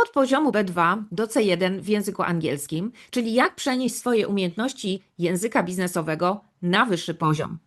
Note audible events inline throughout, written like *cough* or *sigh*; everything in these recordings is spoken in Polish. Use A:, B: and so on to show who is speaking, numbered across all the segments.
A: od poziomu B2 do C1 w języku angielskim, czyli jak przenieść swoje umiejętności języka biznesowego na wyższy poziom.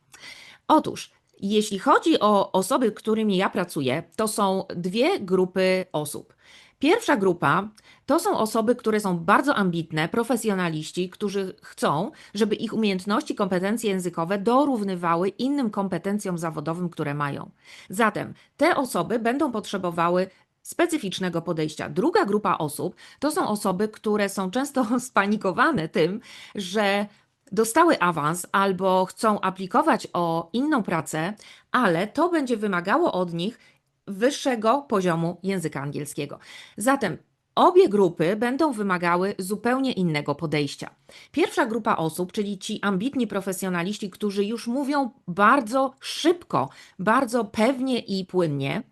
A: Otóż, jeśli chodzi o osoby, którymi ja pracuję, to są dwie grupy osób. Pierwsza grupa to są osoby, które są bardzo ambitne, profesjonaliści, którzy chcą, żeby ich umiejętności, kompetencje językowe dorównywały innym kompetencjom zawodowym, które mają. Zatem te osoby będą potrzebowały specyficznego podejścia. Druga grupa osób to są osoby, które są często *laughs* spanikowane tym, że dostały awans albo chcą aplikować o inną pracę, ale to będzie wymagało od nich wyższego poziomu języka angielskiego. Zatem obie grupy będą wymagały zupełnie innego podejścia. Pierwsza grupa osób, czyli ci ambitni profesjonaliści, którzy już mówią bardzo szybko, bardzo pewnie i płynnie,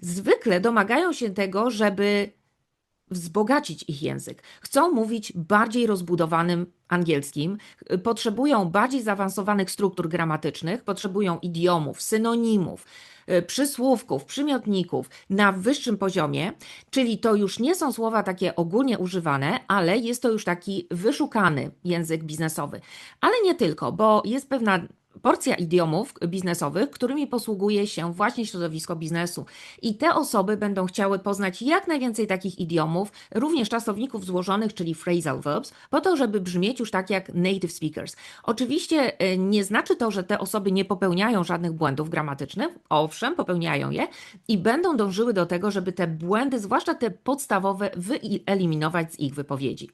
A: zwykle domagają się tego, żeby wzbogacić ich język. Chcą mówić bardziej rozbudowanym angielskim, potrzebują bardziej zaawansowanych struktur gramatycznych, potrzebują idiomów, synonimów, y, przysłówków, przymiotników na wyższym poziomie, czyli to już nie są słowa takie ogólnie używane, ale jest to już taki wyszukany język biznesowy. Ale nie tylko, bo jest pewna porcja idiomów biznesowych, którymi posługuje się właśnie środowisko biznesu. I te osoby będą chciały poznać jak najwięcej takich idiomów, również czasowników złożonych, czyli phrasal verbs, po to, żeby brzmieć już tak jak native speakers. Oczywiście e, nie znaczy to, że te osoby nie popełniają żadnych błędów gramatycznych, owszem, popełniają je i będą dążyły do tego, żeby te błędy, zwłaszcza te podstawowe, wyeliminować z ich wypowiedzi.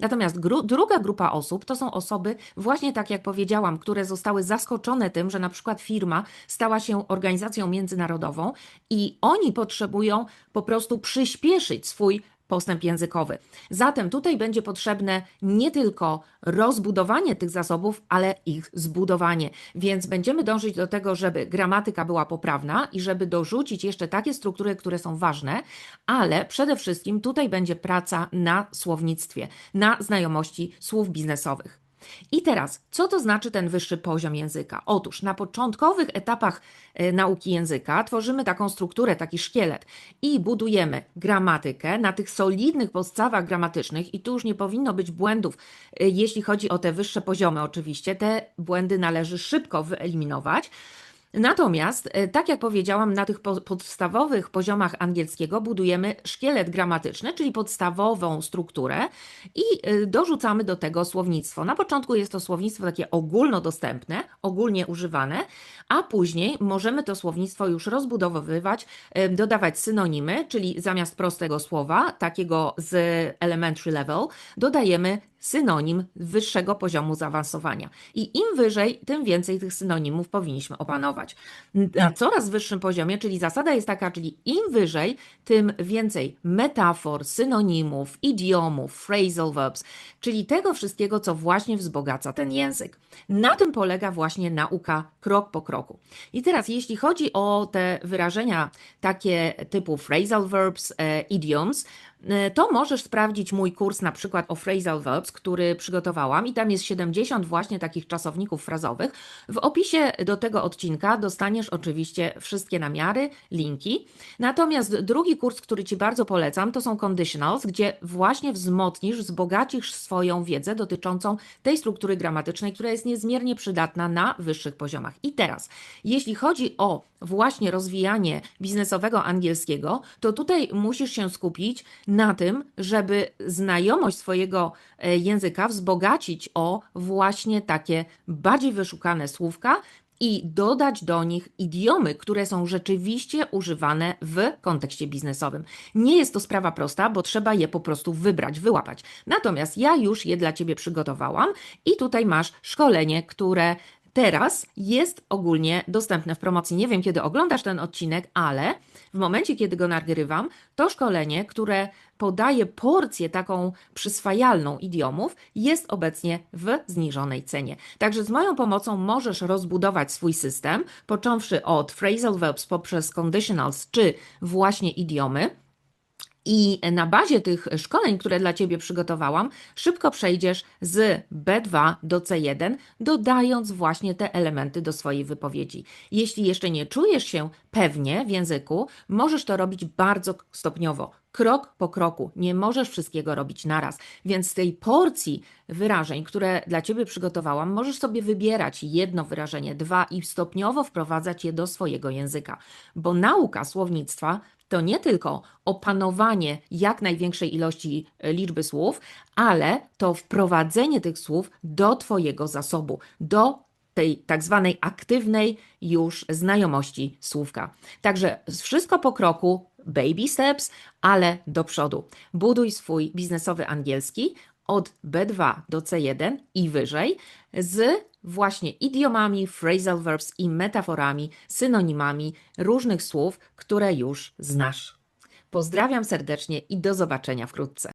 A: Natomiast gru druga grupa osób to są osoby, właśnie tak jak powiedziałam, które zostały zaskoczone tym, że na przykład firma stała się organizacją międzynarodową i oni potrzebują po prostu przyspieszyć swój postęp językowy. Zatem tutaj będzie potrzebne nie tylko rozbudowanie tych zasobów, ale ich zbudowanie. Więc będziemy dążyć do tego, żeby gramatyka była poprawna i żeby dorzucić jeszcze takie struktury, które są ważne, ale przede wszystkim tutaj będzie praca na słownictwie, na znajomości słów biznesowych. I teraz, co to znaczy ten wyższy poziom języka? Otóż na początkowych etapach e, nauki języka tworzymy taką strukturę, taki szkielet i budujemy gramatykę na tych solidnych podstawach gramatycznych, i tu już nie powinno być błędów, e, jeśli chodzi o te wyższe poziomy, oczywiście. Te błędy należy szybko wyeliminować. Natomiast, e, tak jak powiedziałam, na tych podstawowych poziomach angielskiego budujemy szkielet gramatyczny, czyli podstawową strukturę i e, dorzucamy do tego słownictwo. Na początku jest to słownictwo takie ogólnodostępne, ogólnie używane, a później możemy to słownictwo już rozbudowywać, e, dodawać synonimy, czyli zamiast prostego słowa, takiego z elementary level, dodajemy synonim wyższego poziomu zaawansowania. I im wyżej, tym więcej tych synonimów powinniśmy opanować. Na coraz wyższym poziomie, czyli zasada jest taka, czyli im wyżej, tym więcej metafor, synonimów, idiomów, phrasal verbs, czyli tego wszystkiego, co właśnie wzbogaca ten język. Na tym polega właśnie nauka krok po kroku. I teraz, jeśli chodzi o te wyrażenia takie typu phrasal verbs, e, idioms, to możesz sprawdzić mój kurs na przykład o phrasal verbs, który przygotowałam i tam jest 70 właśnie takich czasowników frazowych. W opisie do tego odcinka dostaniesz oczywiście wszystkie namiary, linki. Natomiast drugi kurs, który Ci bardzo polecam, to są conditionals, gdzie właśnie wzmocnisz, wzbogacisz swoją wiedzę dotyczącą tej struktury gramatycznej, która jest niezmiernie przydatna na wyższych poziomach. I teraz, jeśli chodzi o właśnie rozwijanie biznesowego angielskiego, to tutaj musisz się skupić na tym, żeby znajomość swojego e, języka wzbogacić o właśnie takie bardziej wyszukane słówka, i dodać do nich idiomy, które są rzeczywiście używane w kontekście biznesowym. Nie jest to sprawa prosta, bo trzeba je po prostu wybrać, wyłapać. Natomiast ja już je dla Ciebie przygotowałam i tutaj masz szkolenie, które teraz jest ogólnie dostępne w promocji. Nie wiem, kiedy oglądasz ten odcinek, ale w momencie, kiedy go nagrywam, to szkolenie, które podaje porcję taką przyswajalną idiomów, jest obecnie w zniżonej cenie. Także z moją pomocą możesz rozbudować swój system, począwszy od phrasal verbs poprzez conditionals czy właśnie idiomy I na bazie tych szkoleń, które dla Ciebie przygotowałam, szybko przejdziesz z B2 do C1, dodając właśnie te elementy do swojej wypowiedzi. Jeśli jeszcze nie czujesz się pewnie w języku, możesz to robić bardzo stopniowo, krok po kroku. Nie możesz wszystkiego robić naraz. Więc z tej porcji wyrażeń, które dla Ciebie przygotowałam, możesz sobie wybierać jedno wyrażenie, dwa i stopniowo wprowadzać je do swojego języka. Bo nauka słownictwa to nie tylko opanowanie jak największej ilości e, liczby słów, ale to wprowadzenie tych słów do Twojego zasobu, do tej tak zwanej aktywnej już znajomości słówka. Także wszystko po kroku, baby steps, ale do przodu. Buduj swój biznesowy angielski od B2 do C1 i wyżej z właśnie idiomami, phrasal verbs i metaforami, synonimami różnych słów, które już znasz. Pozdrawiam serdecznie i do zobaczenia wkrótce.